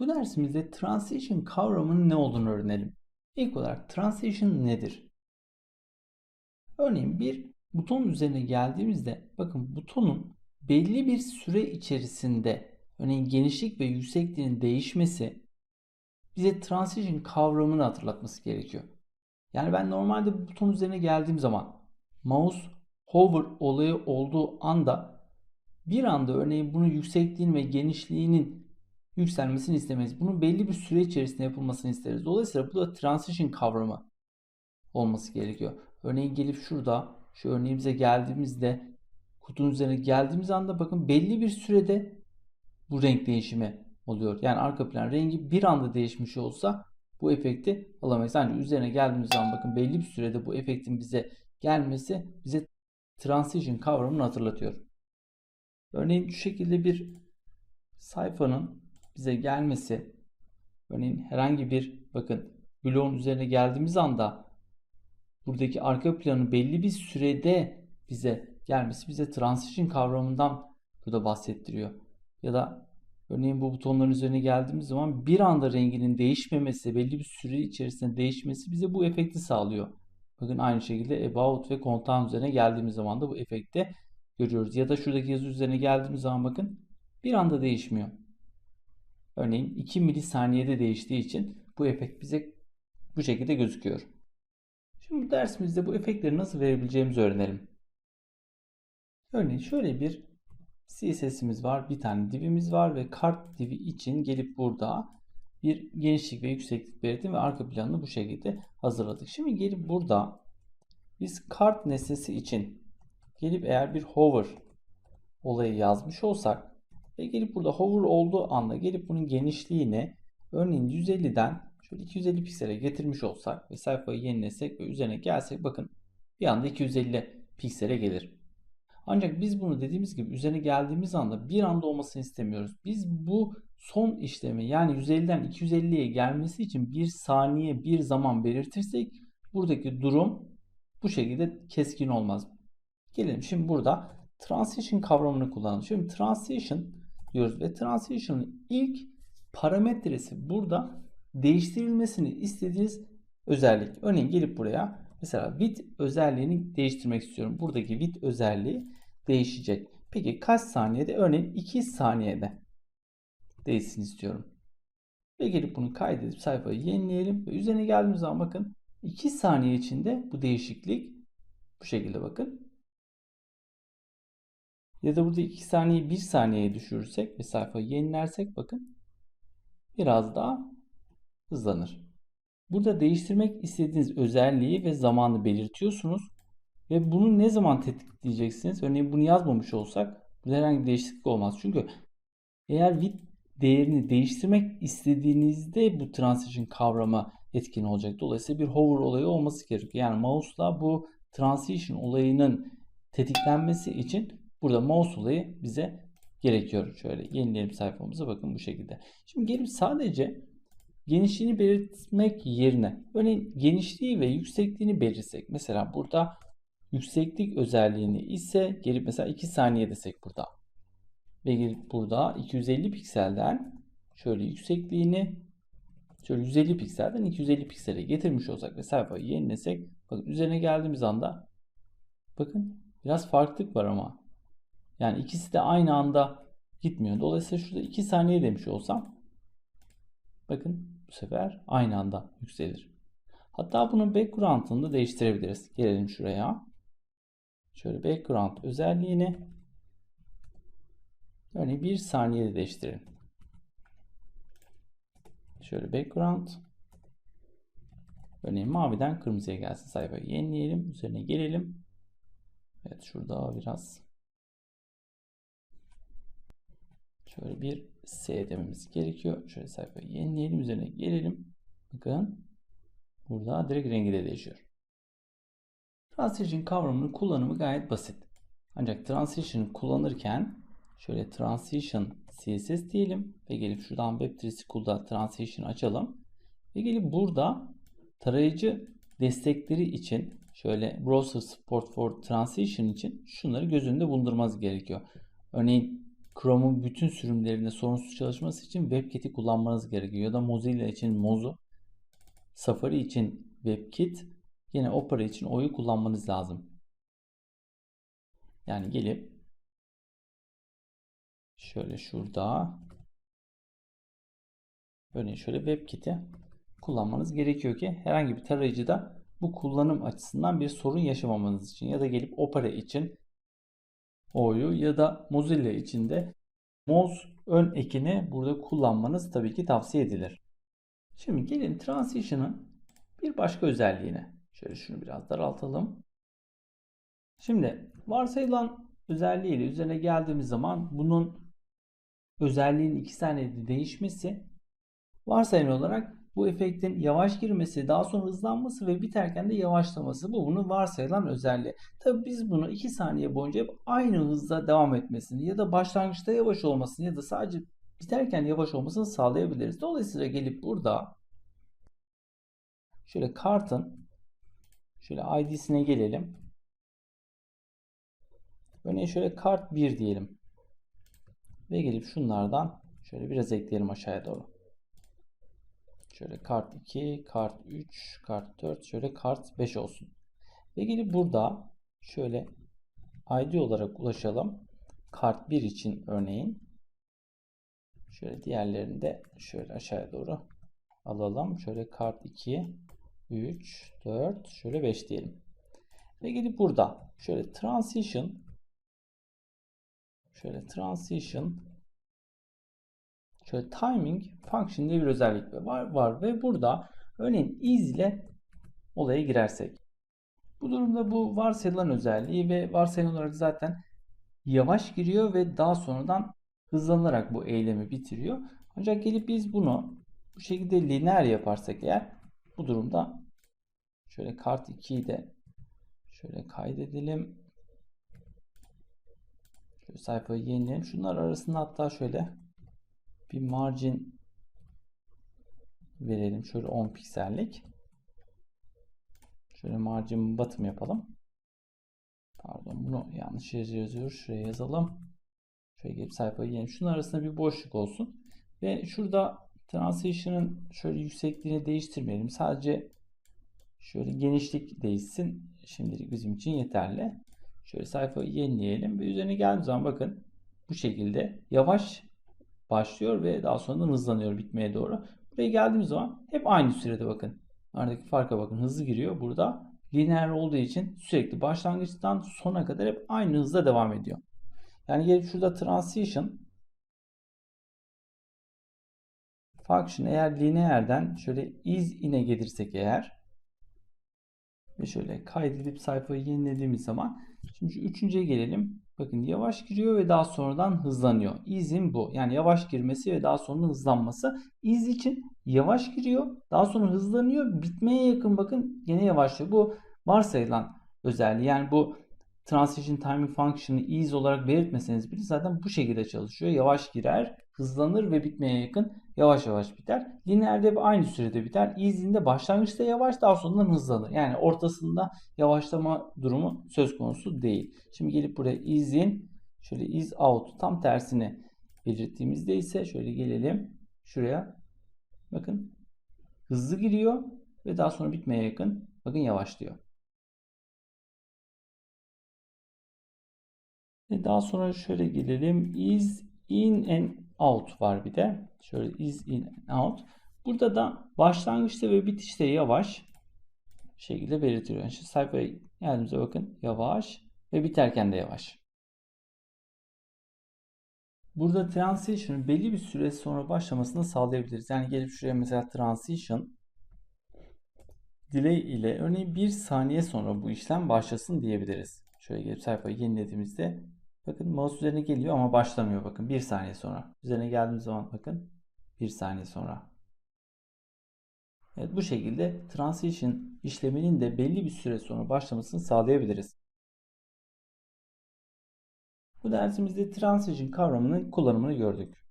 Bu dersimizde transition kavramının ne olduğunu öğrenelim. İlk olarak transition nedir? Örneğin bir buton üzerine geldiğimizde bakın butonun belli bir süre içerisinde örneğin genişlik ve yüksekliğinin değişmesi bize transition kavramını hatırlatması gerekiyor. Yani ben normalde bu buton üzerine geldiğim zaman mouse hover olayı olduğu anda bir anda örneğin bunun yüksekliğinin ve genişliğinin yükselmesini istemeyiz. Bunun belli bir süre içerisinde yapılmasını isteriz. Dolayısıyla bu da transition kavramı olması gerekiyor. Örneğin gelip şurada şu örneğimize geldiğimizde kutunun üzerine geldiğimiz anda bakın belli bir sürede bu renk değişimi oluyor. Yani arka plan rengi bir anda değişmiş olsa bu efekti alamayız. Ancak üzerine geldiğimiz zaman bakın belli bir sürede bu efektin bize gelmesi bize transition kavramını hatırlatıyor. Örneğin şu şekilde bir sayfanın bize gelmesi örneğin herhangi bir bakın bloğun üzerine geldiğimiz anda buradaki arka planı belli bir sürede bize gelmesi bize transition kavramından burada bahsettiriyor. Ya da örneğin bu butonların üzerine geldiğimiz zaman bir anda renginin değişmemesi, belli bir süre içerisinde değişmesi bize bu efekti sağlıyor. Bakın aynı şekilde about ve content üzerine geldiğimiz zaman da bu efekti görüyoruz. Ya da şuradaki yazı üzerine geldiğimiz zaman bakın bir anda değişmiyor. Örneğin 2 milisaniyede değiştiği için bu efekt bize bu şekilde gözüküyor. Şimdi dersimizde bu efektleri nasıl verebileceğimizi öğrenelim. Örneğin şöyle bir CSS'imiz var, bir tane divimiz var ve kart divi için gelip burada bir genişlik ve yükseklik belirttim ve arka planını bu şekilde hazırladık. Şimdi gelip burada biz kart nesnesi için gelip eğer bir hover olayı yazmış olsak ve gelip burada hover olduğu anda gelip bunun genişliğini örneğin 150'den şöyle 250 piksele getirmiş olsak ve sayfayı yenilesek ve üzerine gelsek bakın bir anda 250 piksele gelir. Ancak biz bunu dediğimiz gibi üzerine geldiğimiz anda bir anda olmasını istemiyoruz. Biz bu son işlemi yani 150'den 250'ye gelmesi için bir saniye bir zaman belirtirsek buradaki durum bu şekilde keskin olmaz. Gelelim şimdi burada transition kavramını kullanalım. Şimdi transition diyoruz ve transition'ın ilk parametresi burada değiştirilmesini istediğiniz özellik. Örneğin gelip buraya mesela width özelliğini değiştirmek istiyorum. Buradaki width özelliği değişecek. Peki kaç saniyede? Örneğin 2 saniyede değişsin istiyorum. Ve gelip bunu kaydedip sayfayı yenileyelim ve üzerine geldiğimiz zaman bakın 2 saniye içinde bu değişiklik bu şekilde bakın. Ya da burada 2 saniyeyi 1 saniyeye düşürürsek ve sayfayı yenilersek bakın biraz daha hızlanır. Burada değiştirmek istediğiniz özelliği ve zamanı belirtiyorsunuz. Ve bunu ne zaman tetikleyeceksiniz? Örneğin bunu yazmamış olsak burada herhangi bir değişiklik olmaz. Çünkü eğer width değerini değiştirmek istediğinizde bu transition kavramı etkin olacak. Dolayısıyla bir hover olayı olması gerekiyor. Yani mouse'la bu transition olayının tetiklenmesi için burada mouse olayı bize gerekiyor. Şöyle yenileyelim sayfamıza bakın bu şekilde. Şimdi gelip sadece genişliğini belirtmek yerine örneğin genişliği ve yüksekliğini belirtsek. Mesela burada yükseklik özelliğini ise gelip mesela 2 saniye desek burada. Ve gelip burada 250 pikselden şöyle yüksekliğini şöyle 150 pikselden 250 piksele getirmiş olsak ve sayfayı yenilesek bakın üzerine geldiğimiz anda bakın biraz farklılık var ama yani ikisi de aynı anda gitmiyor. Dolayısıyla şurada 2 saniye demiş olsam bakın bu sefer aynı anda yükselir. Hatta bunun background'ını da değiştirebiliriz. Gelelim şuraya. Şöyle background özelliğini örneğin bir saniyede değiştirelim. Şöyle background örneğin maviden kırmızıya gelsin sayfayı yenileyelim. Üzerine gelelim. Evet şurada biraz şöyle bir S dememiz gerekiyor. Şöyle sayfayı yenileyelim. Üzerine gelelim. Bakın burada direkt rengi de değişiyor. Transition kavramının kullanımı gayet basit. Ancak transition kullanırken şöyle transition css diyelim ve gelip şuradan web3 transition açalım. Ve gelip burada tarayıcı destekleri için şöyle browser support for transition için şunları göz önünde bulundurmanız gerekiyor. Örneğin Chrome'un bütün sürümlerinde sorunsuz çalışması için WebKit'i kullanmanız gerekiyor. Ya da Mozilla için Mozu, Safari için WebKit, yine Opera için O'yu kullanmanız lazım. Yani gelip şöyle şurada örneğin şöyle WebKit'i kullanmanız gerekiyor ki herhangi bir tarayıcıda bu kullanım açısından bir sorun yaşamamanız için ya da gelip Opera için O'yu ya da Mozilla için de Moz ön ekini burada kullanmanız tabii ki tavsiye edilir. Şimdi gelin Transition'ın bir başka özelliğine. Şöyle şunu biraz daraltalım. Şimdi varsayılan özelliğiyle üzerine geldiğimiz zaman bunun özelliğinin iki saniyede değişmesi varsayılan olarak bu efektin yavaş girmesi, daha sonra hızlanması ve biterken de yavaşlaması. Bu bunun varsayılan özelliği. Tabi biz bunu 2 saniye boyunca hep aynı hızda devam etmesini ya da başlangıçta yavaş olmasını ya da sadece biterken yavaş olmasını sağlayabiliriz. Dolayısıyla gelip burada şöyle kartın şöyle ID'sine gelelim. Örneğin şöyle kart 1 diyelim. Ve gelip şunlardan şöyle biraz ekleyelim aşağıya doğru. Şöyle kart 2, kart 3, kart 4, şöyle kart 5 olsun. Ve gelip burada şöyle ID olarak ulaşalım. Kart 1 için örneğin. Şöyle diğerlerini de şöyle aşağıya doğru alalım. Şöyle kart 2, 3, 4, şöyle 5 diyelim. Ve gelip burada şöyle transition şöyle transition şöyle timing function diye bir özellik var, var ve burada örneğin is ile olaya girersek. Bu durumda bu varsayılan özelliği ve varsayılan olarak zaten yavaş giriyor ve daha sonradan hızlanarak bu eylemi bitiriyor. Ancak gelip biz bunu bu şekilde lineer yaparsak eğer bu durumda şöyle kart 2'yi de şöyle kaydedelim. Şöyle sayfayı yenileyelim. Şunlar arasında hatta şöyle bir margin verelim. Şöyle 10 piksellik. Şöyle margin bottom yapalım. Pardon bunu yanlış yazıyoruz. Şuraya yazalım. Şöyle gelip sayfayı yeni. Şunun arasında bir boşluk olsun. Ve şurada transition'ın şöyle yüksekliğini değiştirmeyelim. Sadece şöyle genişlik değişsin. Şimdilik bizim için yeterli. Şöyle sayfayı yenileyelim ve üzerine geldiğimiz zaman bakın bu şekilde yavaş başlıyor ve daha sonra hızlanıyor bitmeye doğru. Buraya geldiğimiz zaman hep aynı sürede bakın. Aradaki farka bakın. Hızlı giriyor. Burada lineer olduğu için sürekli başlangıçtan sona kadar hep aynı hızda devam ediyor. Yani gelip şurada transition function eğer lineerden şöyle is in'e gelirsek eğer ve şöyle kaydedip sayfayı yenilediğimiz zaman şimdi üçüncüye gelelim. Bakın yavaş giriyor ve daha sonradan hızlanıyor. Iz'in bu. Yani yavaş girmesi ve daha sonra hızlanması. Iz için yavaş giriyor. Daha sonra hızlanıyor. Bitmeye yakın bakın gene yavaşlıyor. Bu varsayılan özelliği. Yani bu transition timing function'ı is olarak belirtmeseniz bile zaten bu şekilde çalışıyor. Yavaş girer, hızlanır ve bitmeye yakın yavaş yavaş biter. Lineerde aynı sürede biter. Easy'inde başlangıçta yavaş daha sonradan hızlanır. Yani ortasında yavaşlama durumu söz konusu değil. Şimdi gelip buraya is in şöyle is out tam tersini belirttiğimizde ise şöyle gelelim şuraya. Bakın hızlı giriyor ve daha sonra bitmeye yakın bakın yavaşlıyor. Ve daha sonra şöyle gelelim. Is in and out var bir de. Şöyle is in and out. Burada da başlangıçta ve bitişte yavaş şekilde belirtiyor. Yani şu sayfaya geldiğimizde bakın yavaş ve biterken de yavaş. Burada transition belli bir süre sonra başlamasını sağlayabiliriz. Yani gelip şuraya mesela transition delay ile örneğin bir saniye sonra bu işlem başlasın diyebiliriz. Şöyle gelip sayfayı yenilediğimizde Bakın mouse üzerine geliyor ama başlamıyor bakın. Bir saniye sonra. Üzerine geldiğimiz zaman bakın. Bir saniye sonra. Evet bu şekilde transition işleminin de belli bir süre sonra başlamasını sağlayabiliriz. Bu dersimizde transition kavramının kullanımını gördük.